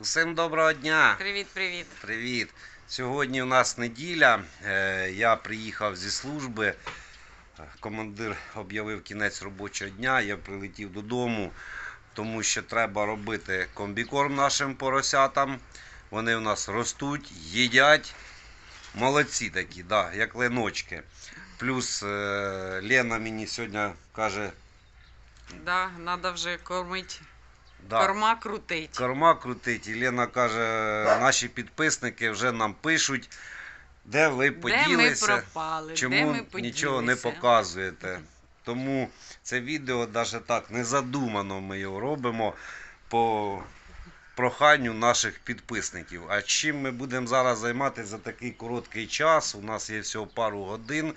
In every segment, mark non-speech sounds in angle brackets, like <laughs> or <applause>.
Усім доброго дня! Привіт, привіт. Привіт! Сьогодні у нас неділя. Е, Я приїхав зі служби. Командир об'явив кінець робочого дня. Я прилетів додому, тому що треба робити комбікорм нашим поросятам. Вони у нас ростуть, їдять. Молодці такі, да, як леночки. Плюс е, Лена мені сьогодні каже, Да, треба вже кормити. Да, Корма крутить. Корма крутить. І Лена каже, наші підписники вже нам пишуть, де ви Де ми поділися, пропали? де чому ми нічого не показуєте. Тому це відео навіть так не задумано ми його робимо по проханню наших підписників. А чим ми будемо зараз займатися за такий короткий час? У нас є всього пару годин.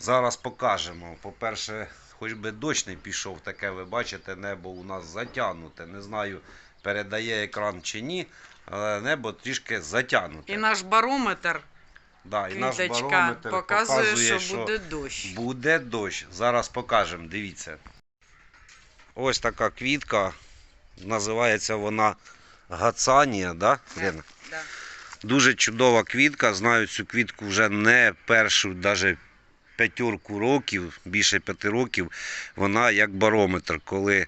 Зараз покажемо. По-перше, хоч би дощ не пішов, таке ви бачите, небо у нас затягнуте. Не знаю, передає екран чи ні, але небо трішки затягнуте. І наш барометр, да, і наш барометр показує, що буде дощ. Буде дощ. Зараз покажемо, дивіться. Ось така квітка. Називається вона Гацанія, да, Лена? Да. Дуже чудова квітка. Знаю цю квітку вже не першу, навіть п'ятерку років, більше п'яти років. Вона як барометр. Коли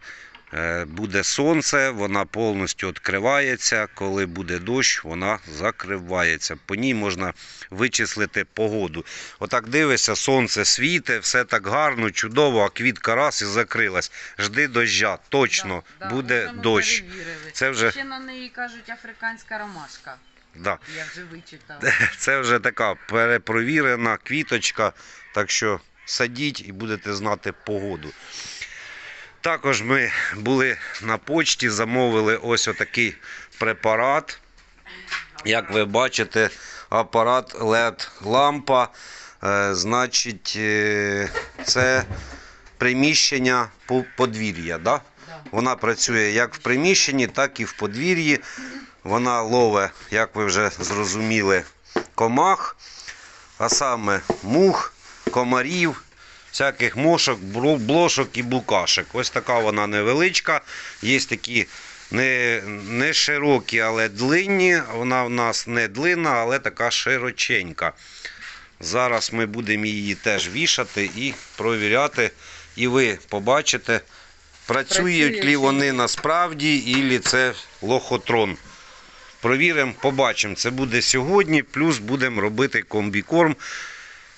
е, буде сонце, вона повністю відкривається. Коли буде дощ, вона закривається. По ній можна вичислити погоду. Отак дивишся, сонце світе, все так гарно, чудово, а квітка раз і закрилась. Жди доща, точно Да, да, буде вже дощ. перевірили. Це вже- Ще на неї кажуть африканська ромашка. Да. Я вже вичитала. Це вже така перепровірена квіточка, так що садіть і будете знати погоду. Також ми були на почті, замовили ось отакий препарат. Як ви бачите, апарат LED-лампа. Е, значить, е, це приміщення по- подвір'я. Да. Вона працює як в приміщенні, так і в подвір'ї. Вона лове, як ви вже зрозуміли, комах, а саме мух, комарів, всяких мошок, блошок і букашек. Ось така вона невеличка. Є такі не, не широкі, але длинні. Вона в нас не длинна, але така широченька. Зараз ми будемо її теж вішати і провіряти. І ви побачите, працюють Працює лі вони насправді, і це лохотрон. Провіримо, побачимо. Це буде сьогодні, плюс будемо робити комбікорм.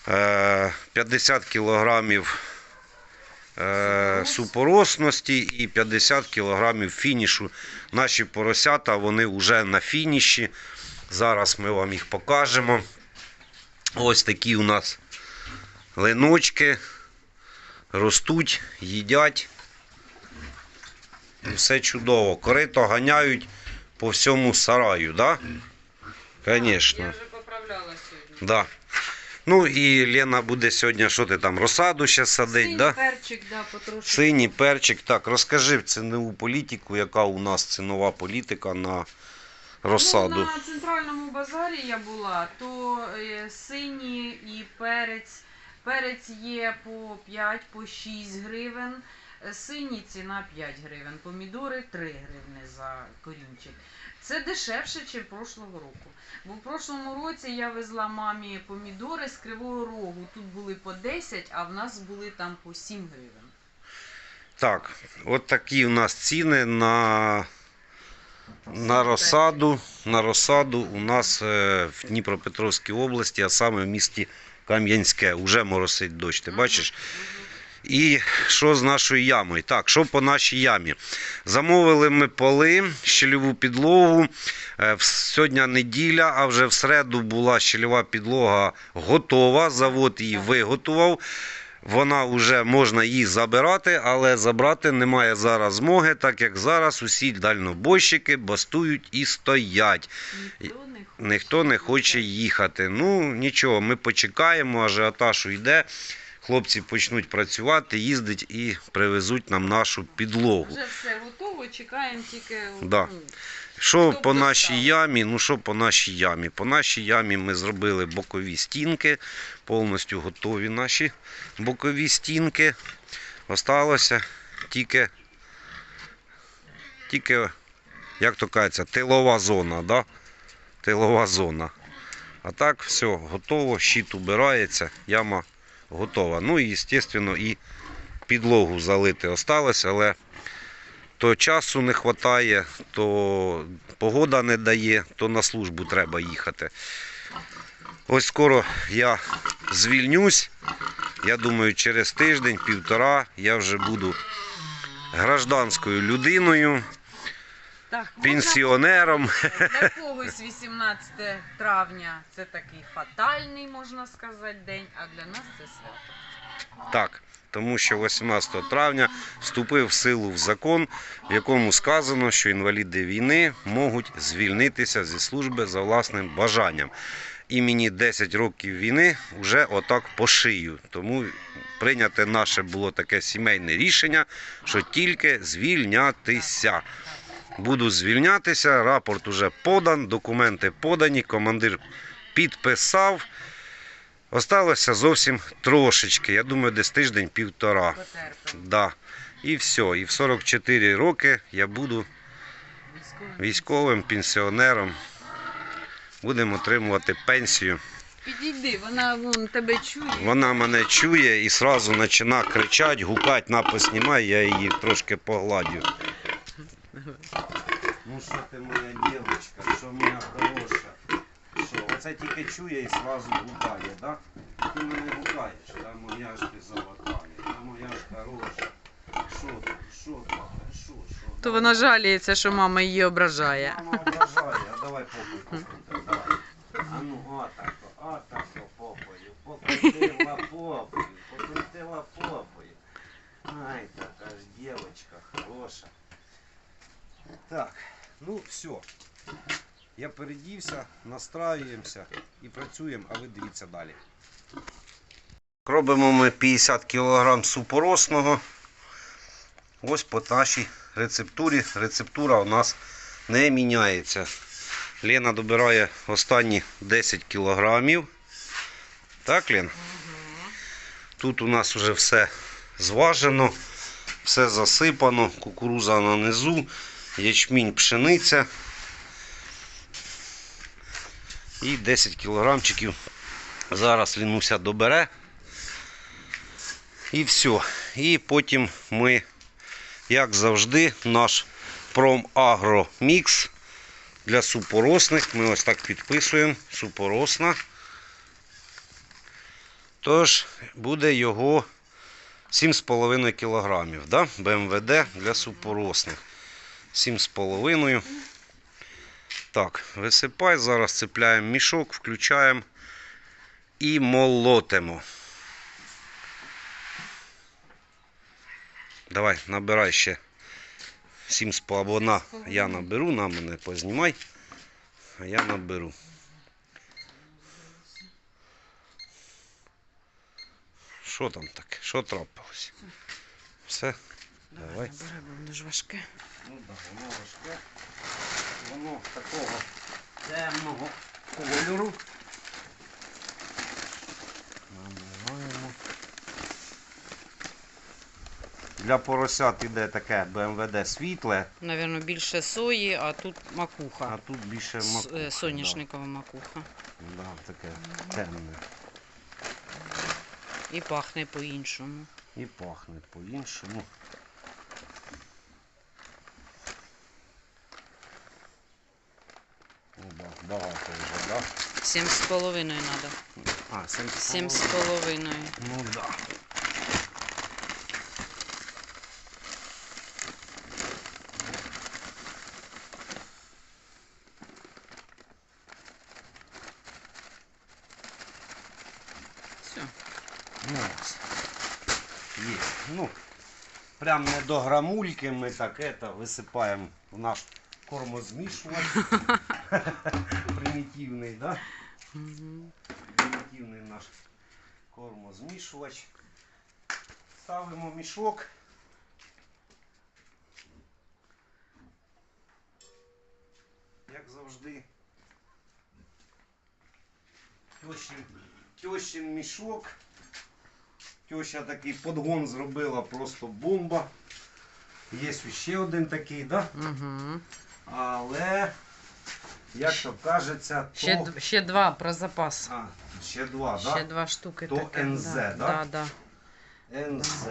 Е, 50 кілограмів е, супоросності і 50 кілограмів фінішу. Наші поросята вони вже на фініші. Зараз ми вам їх покажемо. Ось такі у нас линочки. Ростуть, їдять. Все чудово. Корито ганяють по всьому сараю, так? Да? Звісно. Я вже поправляла сьогодні. Да. Ну і Лена буде сьогодні, що ти там, розсаду ще садить, Синій да? перчик, да, потрошки. Синій перчик. Так, розкажи цінову політику, яка у нас цінова політика на розсаду. Ну, на центральному базарі я була, то е, сині і перець. Перець є по 5, по 6 гривень. Синій ціна 5 гривень, помідори 3 гривни за корінчик. Це дешевше, ніж прошлого року. Бо в прошлому році я везла мамі помідори з Кривого Рогу. Тут були по 10, а в нас були там по 7 гривень. Так, от такі у нас ціни на, на розсаду. На розсаду у нас е, в Дніпропетровській області, а саме в місті Кам'янське. Уже моросить дощ. Ти бачиш? І що з нашою ямою? Так, що по нашій ямі? Замовили ми поли, щільову підлогу. Е, Сьогодні неділя, а вже в середу була щільова підлога готова. Завод її виготував. Вона вже можна її забирати, але забрати немає зараз змоги, так як зараз усі дальнобойщики бастують і стоять. Ніхто не хоче. Ніхто не хоче їхати. Ну нічого, ми почекаємо, ажіотаж уйде. Хлопці почнуть працювати, їздить і привезуть нам нашу підлогу. Вже все готово, чекаємо тільки. Да. ну, Що по нашій ямі? Ну що по нашій ямі? По нашій ямі ми зробили бокові стінки, повністю готові наші бокові стінки. Осталося тільки, тільки як то кажеться, тилова зона, да? Тилова зона. А так, все, готово, щит убирається, яма готова. Ну і, звісно, і підлогу залити осталось, але то часу не вистачає, то погода не дає, то на службу треба їхати. Ось скоро я звільнюсь. Я думаю, через тиждень-півтора я вже буду гражданською людиною, Так, пенсіонером. Для когось 18 травня це такий фатальний, можна сказати, день, а для нас це свято. Так, тому що 18 травня вступив в силу в закон, в якому сказано, що інваліди війни можуть звільнитися зі служби за власним бажанням. І мені 10 років війни вже отак по шию. Тому прийняте наше було таке сімейне рішення, що тільки звільнятися. Буду звільнятися, рапорт уже подан, документи подані, командир підписав. Осталося зовсім трошечки. Я думаю, десь тиждень-півтора. Да. І все. І в 44 роки я буду Військовим. пенсіонером. Будемо отримувати пенсію. Підійди, вона вон, тебе чує. Вона мене чує і одразу починає кричати, гукати, на поснімай, я її трошки погладю. Ну що ти моя дівчинка, що моя хороша? Що, оце тільки чує і зразу гукає, да? Ти мене гукаєш, та моя ж ти золотає, та моя ж хороша. Що ти, що ти, що, що? То вона жаліється, що мама її ображає, а давай попой покрути, давай. А ну, отако, отако попою, покрутила попою, покрутила попою. Ай, така ж дівчинка хороша. Так, ну все. Я передівся, настраюємося і працюємо, а ви дивіться далі. Робимо ми 50 кг супоросного. Ось по нашій рецептурі. Рецептура у нас не міняється. Лена добирає останні 10 кілограмів. Так, Лен? Тут у нас вже все зважено, все засипано, кукуруза на низу, ячмінь пшениця. І 10 кілограмчиків зараз Лінуся добере. І все. І потім ми як завжди, наш промагромікс для супоросних. Ми ось так підписуємо. Супоросна. Тож буде його 7,5 кг. Да? БМВД для супоросних. 7,5. Так, висипай. Зараз цепляємо мішок, включаємо і молотимо. Давай, набирай ще 7,5 або на. Я наберу, на мене познімай. А я наберу. Що там таке? Що трапилось? Все? Давай. Бо воно ж важке. Ну так, воно важке. Воно такого темного кольору. Намиваємо. Для поросят іде таке БМВД світле, Навірно, більше сої, а тут а макуха. тут більше С- маку. е, Соняшникова макуха. Да, да, таке темне. І пахне по-іншому. І пахне по-іншому. Ну, да, багато вже, да? Сім з половиною треба. А, сім з Сім з половиною. Ну да. Все. Ну. Є. Ну, прям не до грамульки ми так это висипаємо в наш кормозмішувач. <laughs> <laughs> Примітивний, да? Мгм. Примітивний наш кормозмішувач. Ставимо мішок. Як завжди. Тьощин, тьощин мішок. Тьоща такий подгон зробила, просто бомба. Є ще один такий, да? Угу. Але, як то кажеться, то. Ще, ще два про запас. А, ще два, Ще так? два штуки. То таке, НЗ, да? да? Да, да. НЗ.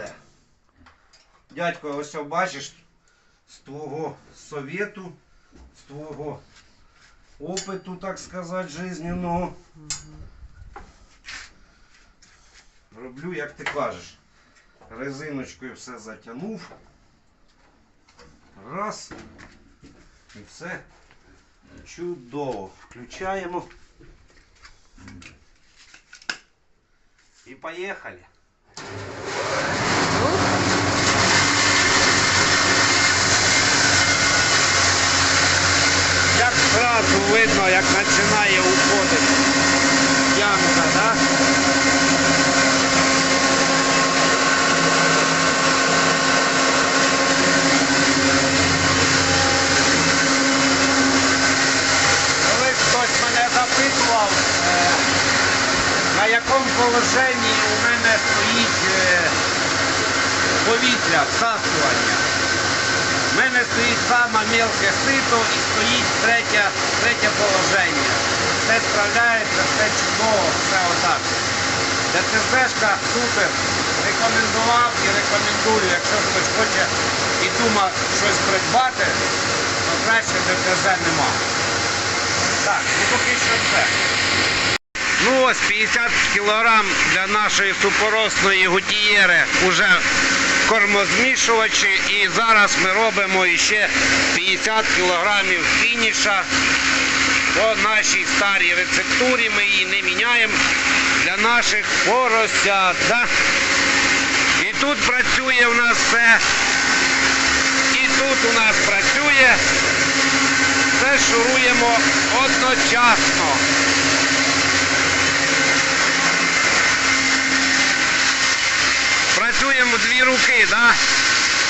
Дядько, ось бачиш, з твого совєту, з твого опиту, так сказати, жизненного. Роблю, як ти кажеш. Резиночкою все затягнув. Раз. І все чудово. Включаємо. І поїхали. Як зразу видно, як починає уходити ямка, так? Коли хтось мене запитував, е, на положенні у мене стоїть е, повітря, всасування. У мене стоїть саме мелке сито і стоїть третє, третє положення. Все справляється, все чудово, все отак. ДТЗшка супер. Рекомендував і рекомендую, якщо хтось хоче і думає щось придбати, то краще ДТЗ нема. Так, ну поки що все. Ну ось 50 кілограм для нашої супоросної гутієри уже кормозмішувачі і зараз ми робимо ще 50 кілограмів фініша по нашій старій рецептурі. Ми її не міняємо для наших поросят. Да? І тут працює у нас все. І тут у нас працює. Все шуруємо одночасно. Дві руки, да?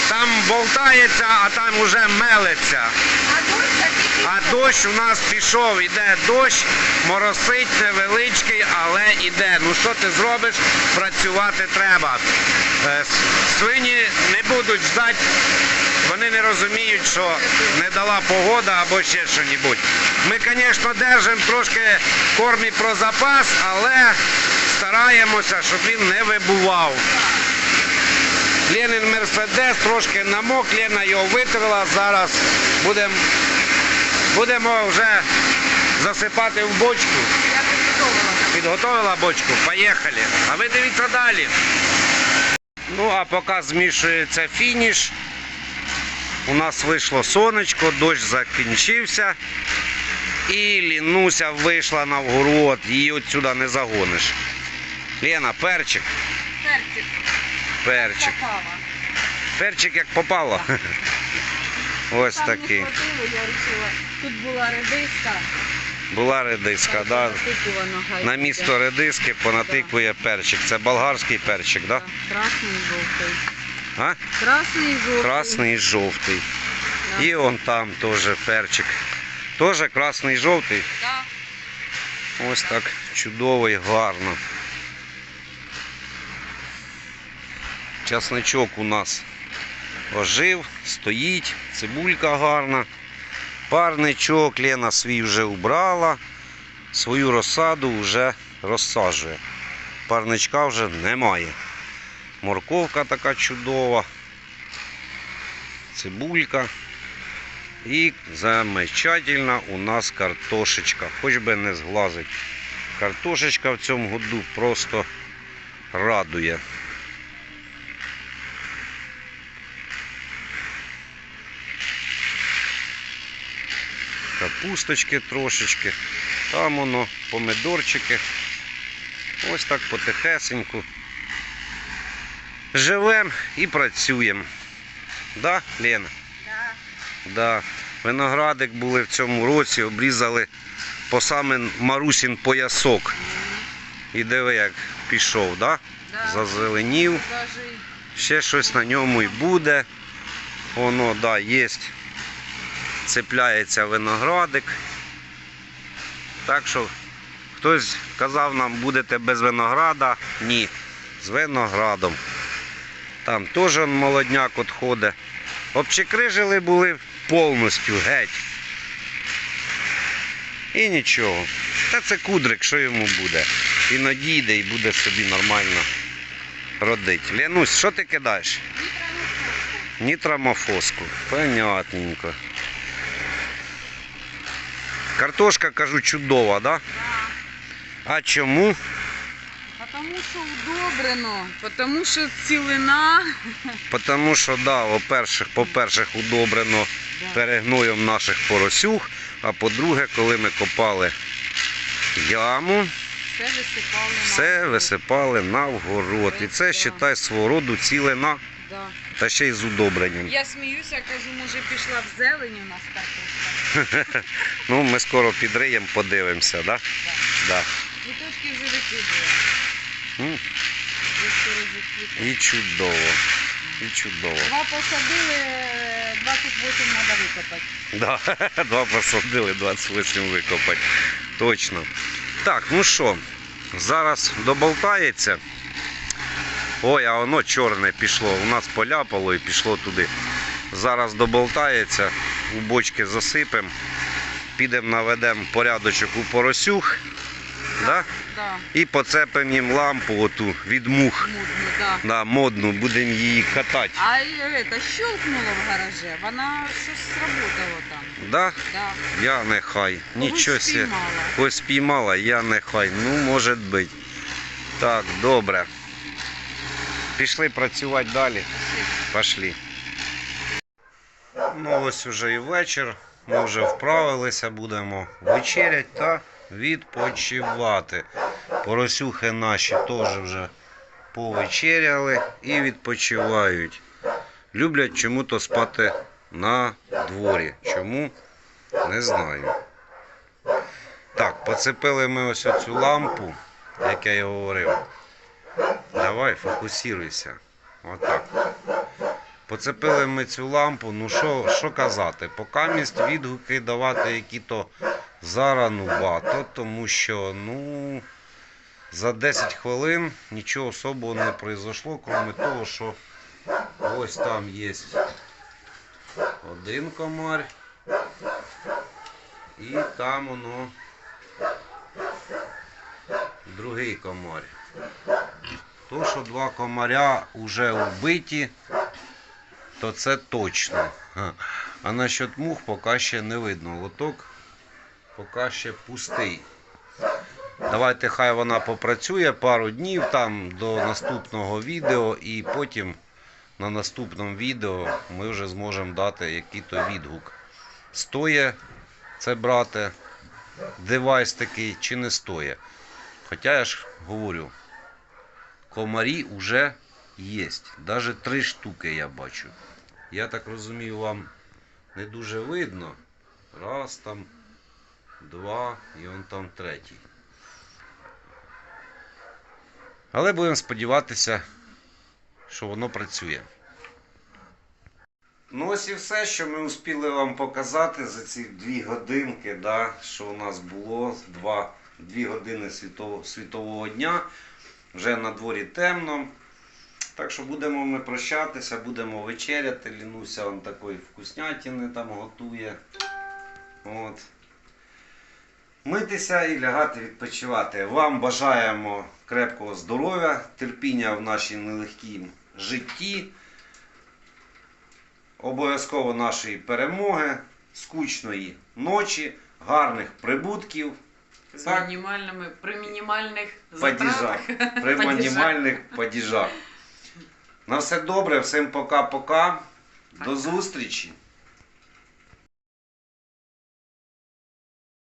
там болтається, а там уже мелиться. А дощ у нас пішов, іде дощ, моросить невеличкий, але іде. Ну що ти зробиш? Працювати треба. Е, Свині не будуть ждати, вони не розуміють, що не дала погода або ще щось. Ми, звісно, держимо трошки кормі про запас, але стараємося, щоб він не вибував. Ленин Мерседес трошки намок, Лена його витерла. Зараз будемо будемо вже засипати в бочку. Я підготовила. Підготовила бочку, поїхали. А ви дивіться далі. Ну, а поки змішується фініш, у нас вийшло сонечко, дощ закінчився. І Лінуся вийшла на вгород, її отсюди не загониш. Лена, перчик, Перчик. Перчик. Попала. Перчик як попало. <laughs> Ось Там такий. не хватило, я вирішила. Тут була редиска. Була редиска, да. Натикувано, На місто редиски понатикує перчик. Це болгарський перчик, да? Красний і жовтий. А? Красний і жовтий. Красний і жовтий. Да. І он там теж перчик. Теж красний і жовтий. Да. Ось так чудово і гарно. Часничок у нас ожив, стоїть, цибулька гарна. Парничок Лена свій вже убрала, свою розсаду вже розсаджує. Парничка вже немає. Морковка така чудова, цибулька. І замечательна у нас картошечка. Хоч би не зглазить. Картошечка в цьому году просто радує. Капусточки трошечки. Там воно помидорчики. Ось так потихесеньку. Живемо і працюємо. Да, Лена? Да. Да. Виноградик були в цьому році, обрізали по саме Марусін поясок. І диви, як пішов, да? Да. зазеленів. Ще щось на ньому і буде. Воно, да, є. Цепляється виноградик. Так що хтось казав нам, будете без винограда. Ні, з виноградом. Там теж молодняк от ходить. Обчекрижили були повністю геть. І нічого. Та це кудрик, що йому буде. І надійде, і буде собі нормально родити. Лянусь, що ти кидаєш? Нітрамофоску. Понятненько. Картошка, кажу, чудова, да? А чому? Тому що удобрено, тому що цілина. Тому що, да, по-перше, по-перше, удобрено перегноєм наших поросюх, а по-друге, коли ми копали яму, Все висипали на все висипали на вгород. І це, считай, свого роду цілина, Да. та ще й з удобренням. Я сміюся, кажу, може пішла в зелені у нас картошка. <laughs> Ну, ми скоро підриємо, подивимося, да? Да. Квіточки вже викидуємо. І чудово. І чудово. Два посадили, 28 треба викопати. Да, <laughs> два посадили, 28 викопати. Точно. Так, ну що, зараз доболтається. Ой, а воно чорне пішло. У нас поляпало і пішло туди. Зараз доболтається, у бочки засипемо, підемо наведемо порядочок у поросюх. Да? Да, І поцепимо їм лампу оту від мух. мудно, да. Да, модну, будемо її катати. А это щелкнуло в гараже, вона щось сработало там. Да? Да. Я нехай. Нічого себе. спіймала. Ось спіймала, я нехай. Ну, може бути. Так, добре. Пішли працювати далі. Пішли. Ну ось уже і вечір. Ми вже вправилися, будемо вечерять та відпочивати. Поросюхи наші теж вже повечеряли і відпочивають. Люблять чому-то спати на дворі. Чому? Не знаю. Так, поцепили ми ось цю лампу, як я і говорив. Давай, фокусируйся. Отак. Поцепили ми цю лампу, ну що, що казати? Поки міст відгуки давати які-то заранувато, тому що, ну, за 10 хвилин нічого особого не произошло, крім того, що ось там є один комар. І там воно другий комар. То, що два комаря вже вбиті, то це точно. А насчет мух поки ще не видно. Лоток поки ще пустий. Давайте хай вона попрацює пару днів там до наступного відео і потім на наступному відео ми вже зможемо дати який-то відгук. Стоє це брати девайс такий чи не стоє. Хоча я ж говорю, комарі вже є. Навіть три штуки я бачу. Я так розумію, вам не дуже видно. Раз там, два і он там третій. Але будемо сподіватися, що воно працює. Ну ось і все, що ми успіли вам показати за ці дві годинки, да, що у нас було, два, дві години світового, світового дня. Вже на дворі темно. Так що будемо ми прощатися, будемо вечеряти. Лінуся он такої вкуснятини там готує. От. Митися і лягати відпочивати. Вам бажаємо крепкого здоров'я, терпіння в нашій нелегкій житті. Обов'язково нашої перемоги, скучної ночі, гарних прибутків. З Так. мінімальними, при мінімальних затратах. При мінімальних падіжах. На все добре, всім пока-пока. До зустрічі.